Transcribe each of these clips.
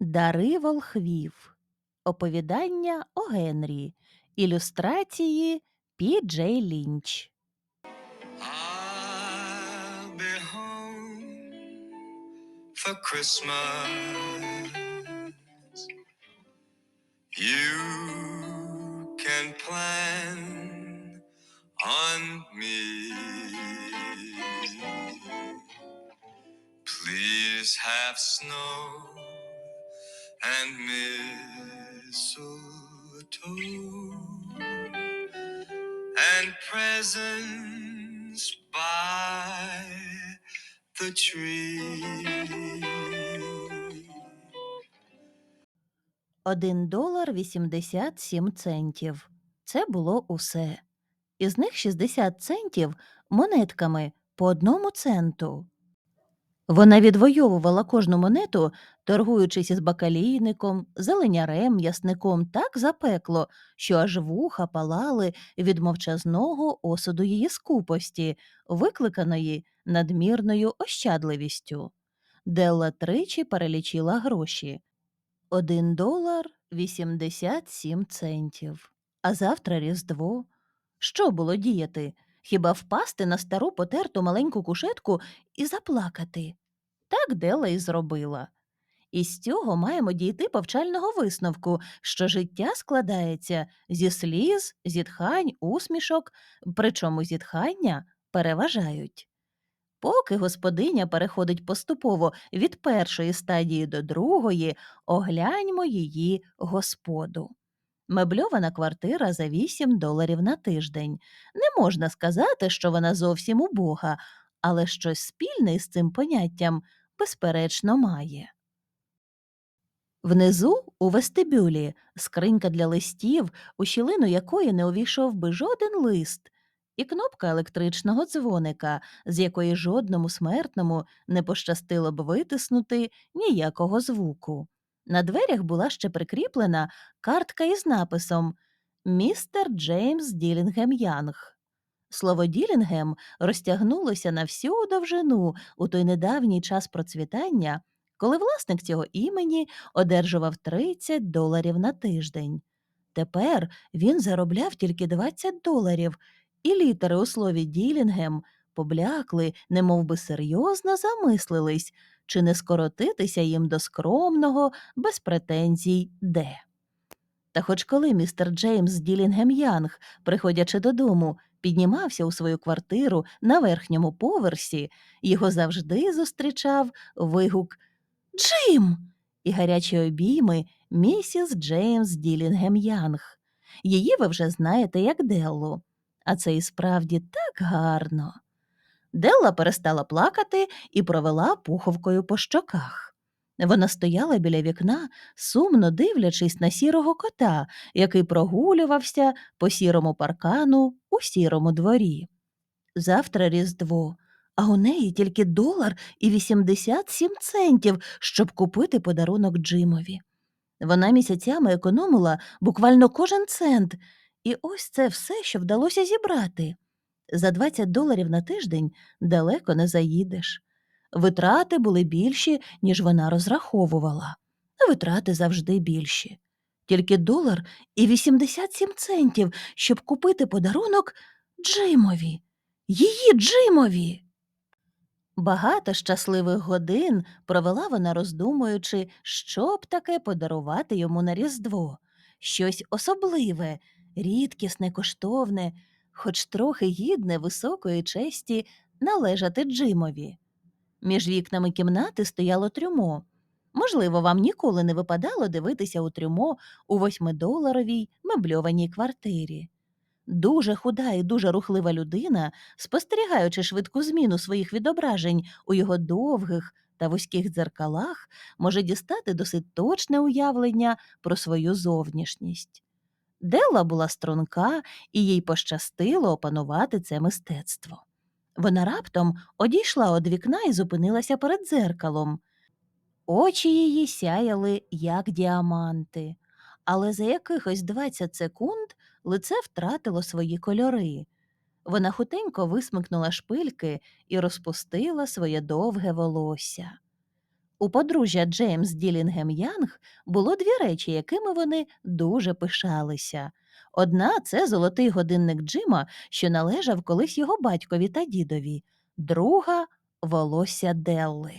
Дари волхвів. Оповідання о Генрі. Ілюстрації Пі Джей Лінч. For Christmas. You can plan on me. Please have snow and mistletoe and presents by the tree. Один долар 87 центів. Це було усе. Із них 60 центів монетками по одному центу. Вона відвоювала кожну монету, торгуючись із бакалійником, зеленярем, м'ясником так запекло, що аж вуха палали від мовчазного осуду її скупості, викликаної надмірною ощадливістю. Делла тричі перелічила гроші. Один долар вісімдесят сім центів. А завтра Різдво. Що було діяти? Хіба впасти на стару потерту маленьку кушетку і заплакати? Так Дела і зробила. І з цього маємо дійти повчального висновку, що життя складається зі сліз, зітхань, усмішок, причому зітхання переважають. Поки господиня переходить поступово від першої стадії до другої, огляньмо її господу. Мебльована квартира за 8 доларів на тиждень. Не можна сказати, що вона зовсім убога, але щось спільне із цим поняттям, безперечно, має. Внизу, у вестибюлі, скринька для листів, у щілину якої не увійшов би жоден лист, і кнопка електричного дзвоника, з якої жодному смертному не пощастило б витиснути ніякого звуку. На дверях була ще прикріплена картка із написом Містер Джеймс Ділінгем Янг. Слово Ділінгем розтягнулося на всю довжину у той недавній час процвітання, коли власник цього імені одержував 30 доларів на тиждень. Тепер він заробляв тільки 20 доларів, і літери у слові Ділінгем поблякли, немов би серйозно замислились, чи не скоротитися їм до скромного, без претензій де. Та хоч коли містер Джеймс Ділінгем Янг, приходячи додому, піднімався у свою квартиру на верхньому поверсі, його завжди зустрічав вигук Джим і гарячі обійми місіс Джеймс Ділінгем Янг. Її ви вже знаєте як Деллу, а це і справді так гарно. Делла перестала плакати і провела пуховкою по щоках. Вона стояла біля вікна, сумно дивлячись на сірого кота, який прогулювався по сірому паркану у сірому дворі. Завтра Різдво, а у неї тільки долар і 87 центів, щоб купити подарунок Джимові. Вона місяцями економила буквально кожен цент, і ось це все, що вдалося зібрати. За 20 доларів на тиждень далеко не заїдеш. Витрати були більші, ніж вона розраховувала. Витрати завжди більші. Тільки долар і 87 центів, щоб купити подарунок Джимові. Її Джимові. Багато щасливих годин провела вона, роздумуючи, що б таке подарувати йому на Різдво. Щось особливе, рідкісне, коштовне, хоч трохи гідне високої честі належати Джимові. Між вікнами кімнати стояло трюмо. Можливо, вам ніколи не випадало дивитися у трюмо у восьмидоларовій мебльованій квартирі. Дуже худа і дуже рухлива людина, спостерігаючи швидку зміну своїх відображень у його довгих та вузьких дзеркалах, може дістати досить точне уявлення про свою зовнішність. Делла була струнка, і їй пощастило опанувати це мистецтво. Вона раптом одійшла від вікна і зупинилася перед дзеркалом. Очі її сяяли, як діаманти, але за якихось 20 секунд лице втратило свої кольори. Вона хутенько висмикнула шпильки і розпустила своє довге волосся. У подружжя Джеймс Ділінгем Янг було дві речі, якими вони дуже пишалися. Одна це золотий годинник Джима, що належав колись його батькові та дідові, друга волосся Делли.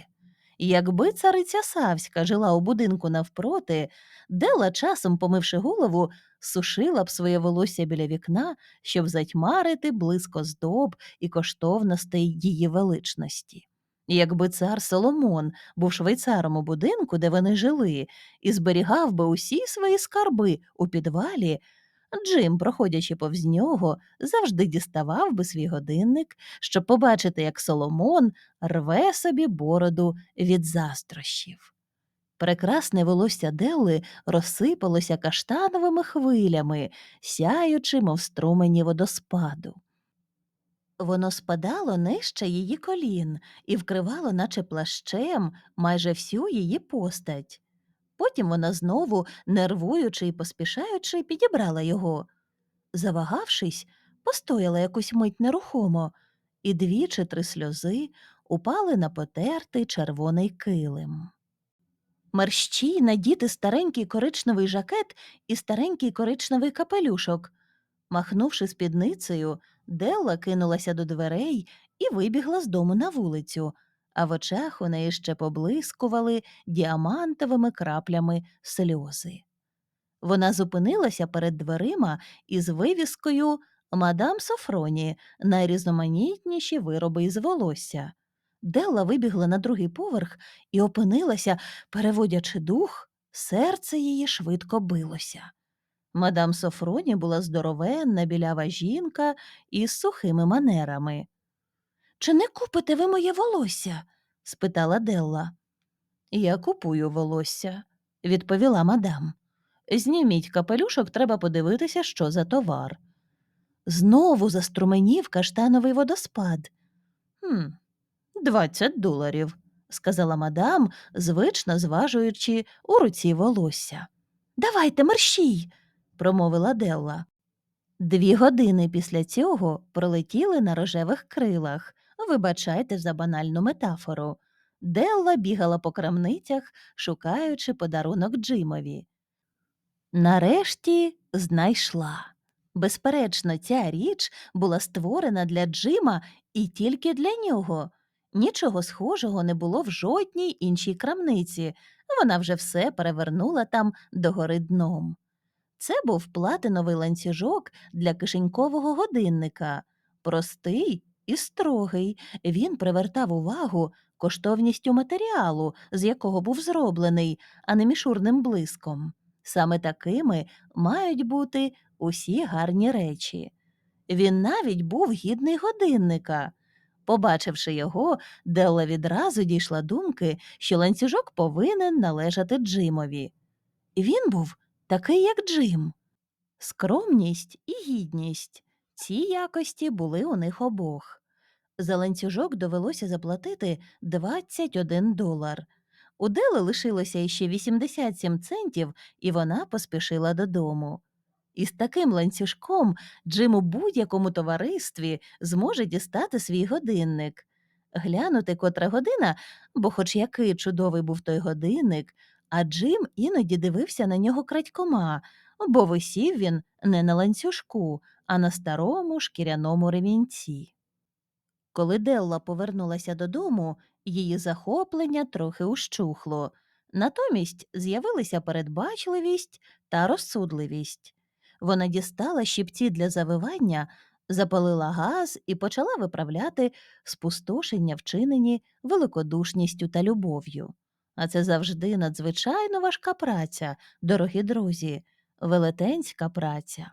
Якби цариця Савська жила у будинку навпроти, Делла, часом помивши голову, сушила б своє волосся біля вікна, щоб затьмарити блиско здоб і коштовностей її величності. Якби цар Соломон був швейцаром у будинку, де вони жили, і зберігав би усі свої скарби у підвалі, Джим, проходячи повз нього, завжди діставав би свій годинник, щоб побачити, як Соломон рве собі бороду від заздрощів. Прекрасне волосся Делли розсипалося каштановими хвилями, сяючи, мов струмені водоспаду. Воно спадало нижче її колін і вкривало, наче плащем, майже всю її постать. Потім вона знову, нервуючи і поспішаючи, підібрала його. Завагавшись, постояла якусь мить нерухомо, і дві чи три сльози упали на потертий червоний килим. Мерщій надіти старенький коричневий жакет і старенький коричневий капелюшок. Махнувши спідницею, Делла кинулася до дверей і вибігла з дому на вулицю, а в очах у неї ще поблискували діамантовими краплями сльози. Вона зупинилася перед дверима із вивіскою Мадам Софроні найрізноманітніші вироби із волосся. Делла вибігла на другий поверх і опинилася, переводячи дух, серце її швидко билося. Мадам Софроні була здоровенна білява жінка із сухими манерами. Чи не купите ви моє волосся? спитала Делла. Я купую волосся, відповіла мадам. Зніміть капелюшок, треба подивитися, що за товар. Знову заструменів каштановий водоспад. Хм, двадцять доларів, сказала мадам, звично зважуючи у руці волосся. Давайте мерщій, промовила Делла. Дві години після цього пролетіли на рожевих крилах. Вибачайте за банальну метафору. Делла бігала по крамницях, шукаючи подарунок Джимові. Нарешті знайшла. Безперечно, ця річ була створена для Джима і тільки для нього. Нічого схожого не було в жодній іншій крамниці. Вона вже все перевернула там догори дном. Це був платиновий ланцюжок для кишенькового годинника. Простий і строгий. Він привертав увагу коштовністю матеріалу, з якого був зроблений, а не мішурним блиском. Саме такими мають бути усі гарні речі. Він навіть був гідний годинника. Побачивши його, Делла відразу дійшла думки, що ланцюжок повинен належати Джимові. Він був такий, як Джим. Скромність і гідність ці якості були у них обох. За ланцюжок довелося заплатити 21 долар. У Дели лишилося іще 87 центів, і вона поспішила додому. Із таким ланцюжком Джим у будь-якому товаристві зможе дістати свій годинник, глянути котра година, бо хоч який чудовий був той годинник, а Джим іноді дивився на нього крадькома, бо висів він не на ланцюжку, а на старому шкіряному ремінці. Коли Делла повернулася додому, її захоплення трохи ущухло. Натомість з'явилися передбачливість та розсудливість. Вона дістала щіпці для завивання, запалила газ і почала виправляти спустошення, вчинені великодушністю та любов'ю. А це завжди надзвичайно важка праця, дорогі друзі, велетенська праця.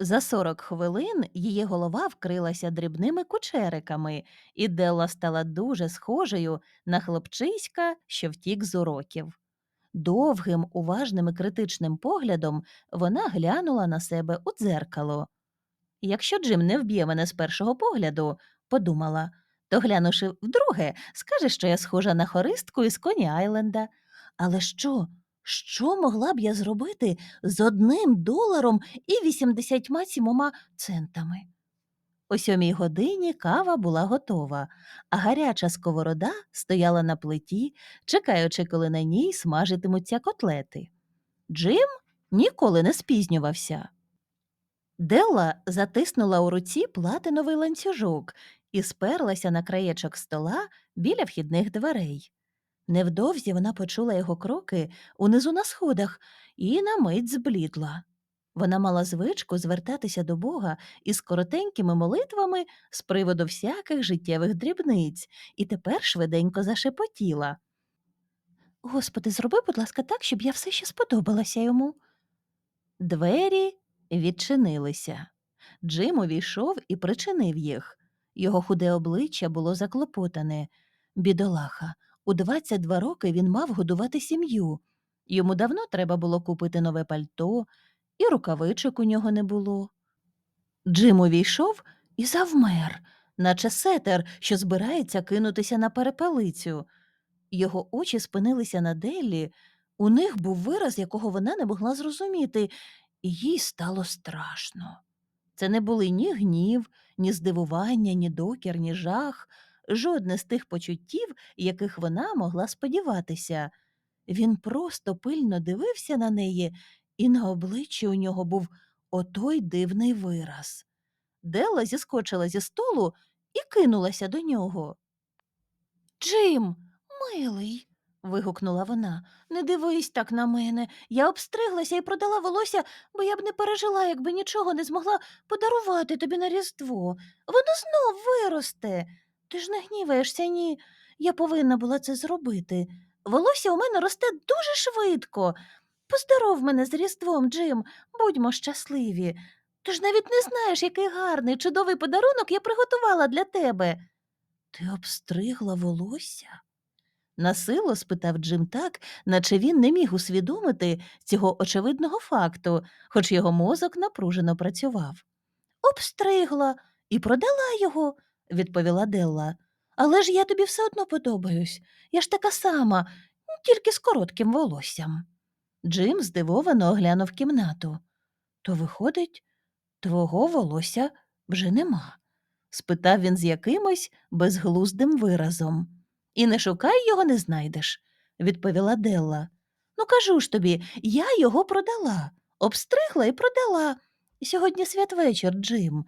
За 40 хвилин її голова вкрилася дрібними кучериками, і Делла стала дуже схожою на хлопчиська, що втік з уроків. Довгим, уважним і критичним поглядом вона глянула на себе у дзеркало. Якщо Джим не вб'є мене з першого погляду, подумала, то глянувши вдруге, скаже, що я схожа на хористку із Коні Айленда. Але що? Що могла б я зробити з одним доларом і 87 центами? О сьомій годині кава була готова, а гаряча сковорода стояла на плиті, чекаючи, коли на ній смажитимуться котлети. Джим ніколи не спізнювався. Делла затиснула у руці платиновий ланцюжок і сперлася на краєчок стола біля вхідних дверей. Невдовзі вона почула його кроки унизу на сходах і на мить зблідла. Вона мала звичку звертатися до Бога із коротенькими молитвами з приводу всяких життєвих дрібниць, і тепер швиденько зашепотіла. Господи, зроби, будь ласка, так, щоб я все ще сподобалася йому. Двері відчинилися. Джим увійшов і причинив їх. Його худе обличчя було заклопотане. Бідолаха, у 22 роки він мав годувати сім'ю. Йому давно треба було купити нове пальто, і рукавичок у нього не було. Джим увійшов і завмер, наче сетер, що збирається кинутися на перепелицю. Його очі спинилися на Деллі, у них був вираз, якого вона не могла зрозуміти, і їй стало страшно. Це не були ні гнів, ні здивування, ні докір, ні жах, жодне з тих почуттів, яких вона могла сподіватися. Він просто пильно дивився на неї, і на обличчі у нього був отой дивний вираз. Делла зіскочила зі столу і кинулася до нього. Джим, милий. Вигукнула вона. Не дивись так на мене. Я обстриглася і продала волосся, бо я б не пережила, якби нічого не змогла подарувати тобі на Різдво. Воно знов виросте. Ти ж не гніваєшся, ні. Я повинна була це зробити. Волосся у мене росте дуже швидко. Поздоров мене з Різдвом, Джим, будьмо щасливі. Ти ж навіть не знаєш, який гарний, чудовий подарунок я приготувала для тебе. Ти обстригла волосся? Насило спитав Джим так, наче він не міг усвідомити цього очевидного факту, хоч його мозок напружено працював. Обстригла і продала його, відповіла Делла. Але ж я тобі все одно подобаюсь. Я ж така сама, тільки з коротким волоссям. Джим здивовано оглянув кімнату. То, виходить, твого волосся вже нема? спитав він з якимось безглуздим виразом. І не шукай його не знайдеш, відповіла Делла. Ну, кажу ж тобі, я його продала, обстригла і продала. Сьогодні святвечір, Джим.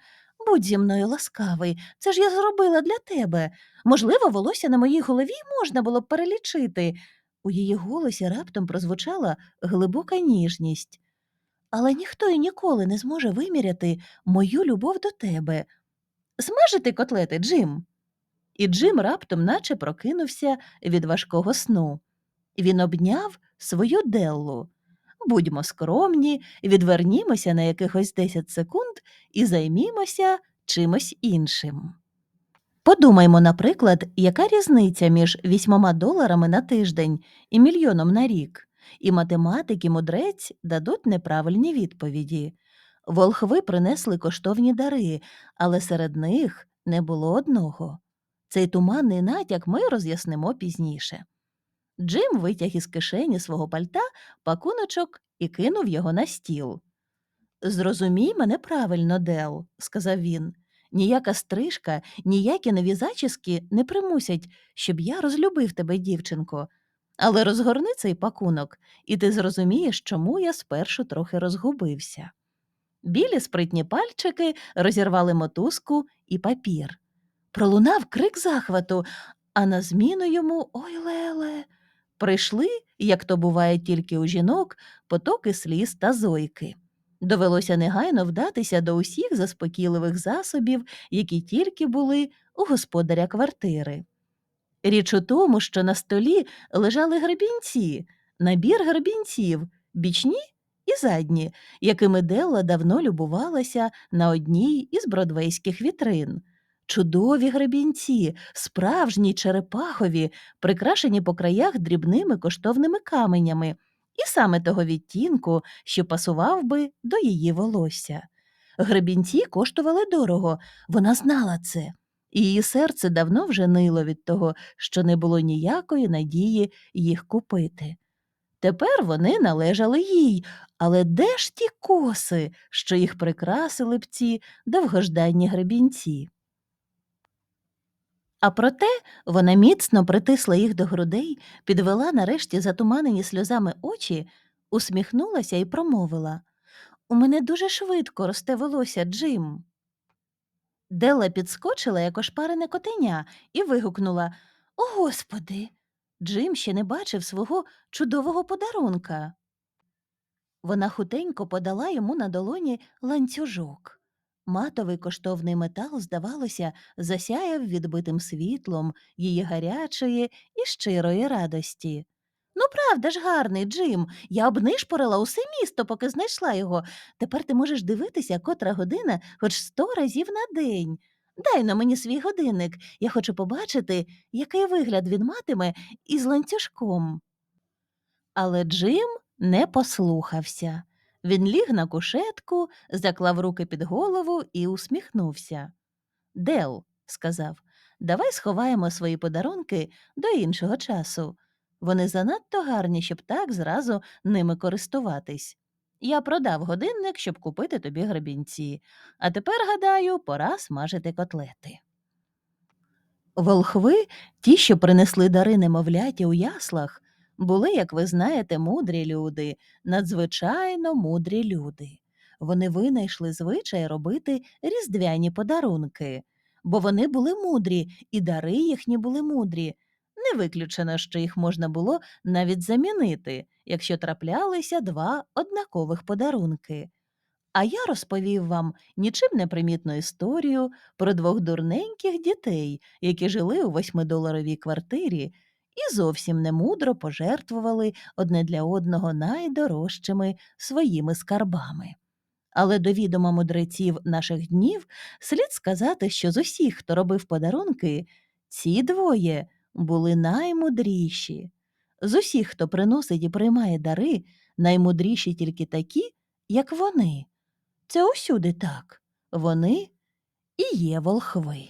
Будь зі мною ласкавий, це ж я зробила для тебе. Можливо, волосся на моїй голові можна було б перелічити. У її голосі раптом прозвучала глибока ніжність. Але ніхто і ніколи не зможе виміряти мою любов до тебе. Смажити котлети, Джим. І Джим раптом наче прокинувся від важкого сну. Він обняв свою Деллу. Будьмо скромні, відвернімося на якихось 10 секунд і займімося чимось іншим. Подумаймо, наприклад, яка різниця між вісьмома доларами на тиждень і мільйоном на рік, і математик і мудрець дадуть неправильні відповіді. Волхви принесли коштовні дари, але серед них не було одного. Цей туманний натяк ми роз'яснимо пізніше. Джим витяг із кишені свого пальта пакуночок і кинув його на стіл. Зрозумій мене правильно, Дел, сказав він. Ніяка стрижка, ніякі нові зачіски не примусять, щоб я розлюбив тебе, дівчинко. Але розгорни цей пакунок, і ти зрозумієш, чому я спершу трохи розгубився. Білі спритні пальчики розірвали мотузку і папір. Пролунав крик захвату, а на зміну йому ой леле. Прийшли, як то буває тільки у жінок, потоки сліз та зойки. Довелося негайно вдатися до усіх заспокійливих засобів, які тільки були у господаря квартири. Річ у тому, що на столі лежали гребінці, набір гребінців, бічні і задні, якими Делла давно любувалася на одній із бродвейських вітрин. Чудові гребінці, справжні черепахові, прикрашені по краях дрібними коштовними каменями, і саме того відтінку, що пасував би до її волосся. Гребінці коштували дорого, вона знала це, і її серце давно вже нило від того, що не було ніякої надії їх купити. Тепер вони належали їй, але де ж ті коси, що їх прикрасили б ці довгожданні гребінці? А проте вона міцно притисла їх до грудей, підвела нарешті затуманені сльозами очі, усміхнулася і промовила У мене дуже швидко росте волосся, Джим. Делла підскочила, як ошпарене котеня, і вигукнула О, господи! Джим ще не бачив свого чудового подарунка. Вона хутенько подала йому на долоні ланцюжок. Матовий коштовний метал, здавалося, засяяв відбитим світлом її гарячої і щирої радості. Ну, правда ж, гарний, Джим. Я обнишпорила усе місто, поки знайшла його. Тепер ти можеш дивитися, котра година хоч сто разів на день. Дай на мені свій годинник. Я хочу побачити, який вигляд він матиме із ланцюжком. Але Джим не послухався. Він ліг на кушетку, заклав руки під голову і усміхнувся. Дел, сказав, давай сховаємо свої подарунки до іншого часу. Вони занадто гарні, щоб так зразу ними користуватись. Я продав годинник, щоб купити тобі гребінці, а тепер, гадаю, пора смажити котлети. Волхви, ті, що принесли дари немовляті у яслах, були, як ви знаєте, мудрі люди, надзвичайно мудрі люди. Вони винайшли звичай робити різдвяні подарунки, бо вони були мудрі, і дари їхні були мудрі. Не виключено, що їх можна було навіть замінити, якщо траплялися два однакових подарунки. А я розповів вам нічим не примітну історію про двох дурненьких дітей, які жили у восьмидоларовій квартирі і зовсім немудро пожертвували одне для одного найдорожчими своїми скарбами. Але до відома мудреців наших днів слід сказати, що з усіх, хто робив подарунки, ці двоє були наймудріші. З усіх, хто приносить і приймає дари, наймудріші тільки такі, як вони. Це усюди так. Вони і є волхви.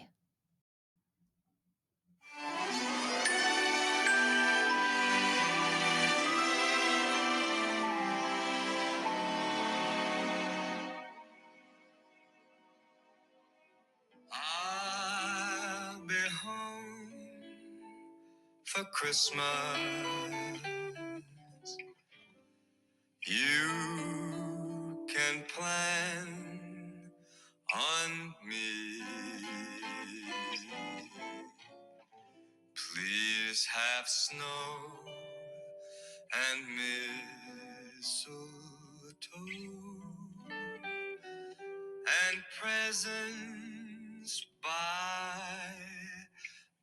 For Christmas. You can plan on me. Please have snow and mistletoe and presents by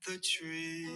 the tree.